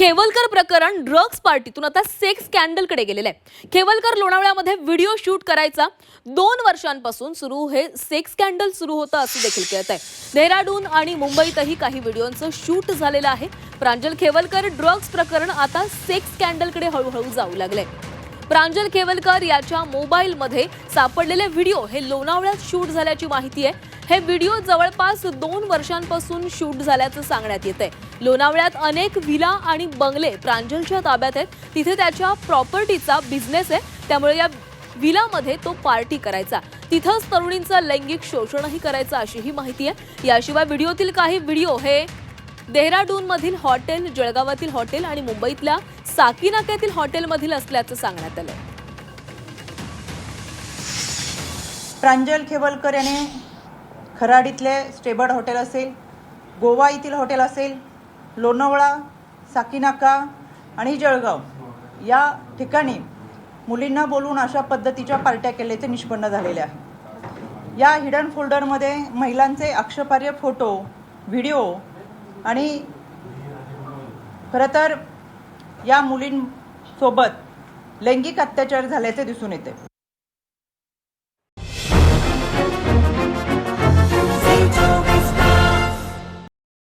खेवलकर प्रकरण ड्रग्ज पार्टीतून आता सेक्स स्कॅन्डलकडे गेलेलं आहे. खेवलकर लोणावळ्यामध्ये व्हिडिओ शूट करायचा. दोन वर्षांपासून सुरू हे सेक्स स्कॅन्डल सुरू होतं असं देखील कळत आहे देहराडून आणि मुंबईतही काही व्हिडिओचं शूट झालेलं आहे. प्रांजल खेवलकर ड्रग्ज प्रकरण आता सेक्स स्कॅन्डलकडे हळूहळू जाऊ लागलंय. प्रांजल केवलकर याच्या मोबाईलमध्ये सापडलेले व्हिडिओ हे लोणावळ्यात शूट झाल्याची माहिती आहे. हे व्हिडिओ जवळपास दोन वर्षांपासून शूट झाल्याचं सांगण्यात येत आहे लोणावळ्यात अनेक विला आणि बंगले प्रांजलच्या ताब्यात आहेत. तिथे त्याच्या प्रॉपर्टीचा बिझनेस आहे. त्यामुळे या विलामध्ये तो पार्टी करायचा. तिथंच तरुणींचं लैंगिक शोषणही करायचं अशीही माहिती आहे. याशिवाय व्हिडिओतील काही व्हिडिओ हे डेहराडून मधील हॉटेल जळगावातील हॉटेल आणि मुंबईतल्या साकीनाक्यातील हॉटेलमधील असल्याचं सांगण्यात आलं प्रांजल खेवलकर याने खराडीतले स्टेबर्ड हॉटेल असेल गोवा येथील हॉटेल असेल लोणावळा साकीनाका आणि जळगाव या ठिकाणी मुलींना बोलून अशा पद्धतीच्या पार्ट्या केल्याचे निष्पन्न झालेले आहे. या हिडन फोल्डरमध्ये महिलांचे आक्षेपार्ह फोटो व्हिडिओ आणि खरं तर या मुलींसोबत लैंगिक अत्याचार झाल्याचे दिसून येते.